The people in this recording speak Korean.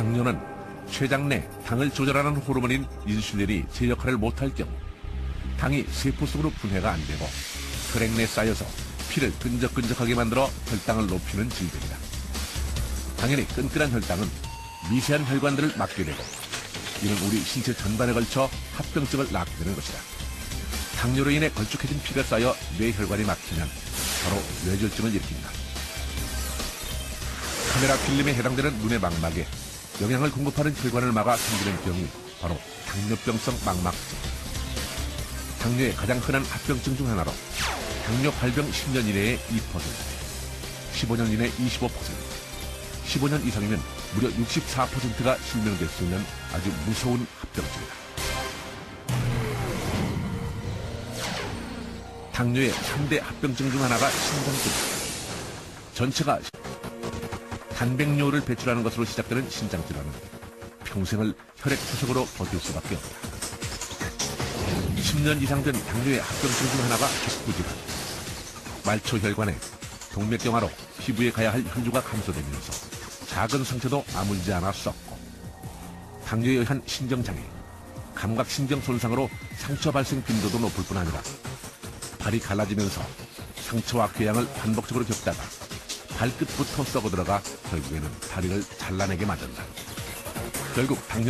당뇨는 췌장 내 당을 조절하는 호르몬인 인슐린이 제 역할을 못할 경우 당이 세포 속으로 분해가 안 되고 혈액 내에 쌓여서 피를 끈적끈적하게 만들어 혈당을 높이는 질병이다. 당연히 끈끈한 혈당은 미세한 혈관들을 막게 되고 이는 우리 신체 전반에 걸쳐 합병증을 낳게 되는 것이다. 당뇨로 인해 걸쭉해진 피가 쌓여 뇌혈관이 막히면 바로 뇌졸중을 일으킨다. 카메라 필름에 해당되는 눈의 망막에 영양을 공급하는 혈관을 막아 생기는 병이 바로 당뇨병성 망막증. 당뇨의 가장 흔한 합병증 중 하나로 당뇨 발병 10년 이내에 2%, 15년 이내 25%, 15년 이상이면 무려 64%가 실명될 수 있는 아주 무서운 합병증이다. 당뇨의 3대 합병증 중 하나가 심장증. 전체가 단백뇨를 배출하는 것으로 시작되는 신장 질환은 평생을 혈액 투석으로 버틸 수밖에 없다. 10년 이상 된 당뇨의 합병증 중 하나가 족부질환. 말초 혈관에 동맥경화로 피부에 가야 할 혈류가 감소되면서 작은 상처도 아물지 않아 썩고 당뇨에 의한 신경장애, 감각신경 손상으로 상처 발생 빈도도 높을 뿐 아니라 발이 갈라지면서 상처와 궤양을 반복적으로 겪다가 발끝부터 썩어 들어가 결국에는 다리를 잘라내게 만든다. 결국 당뇨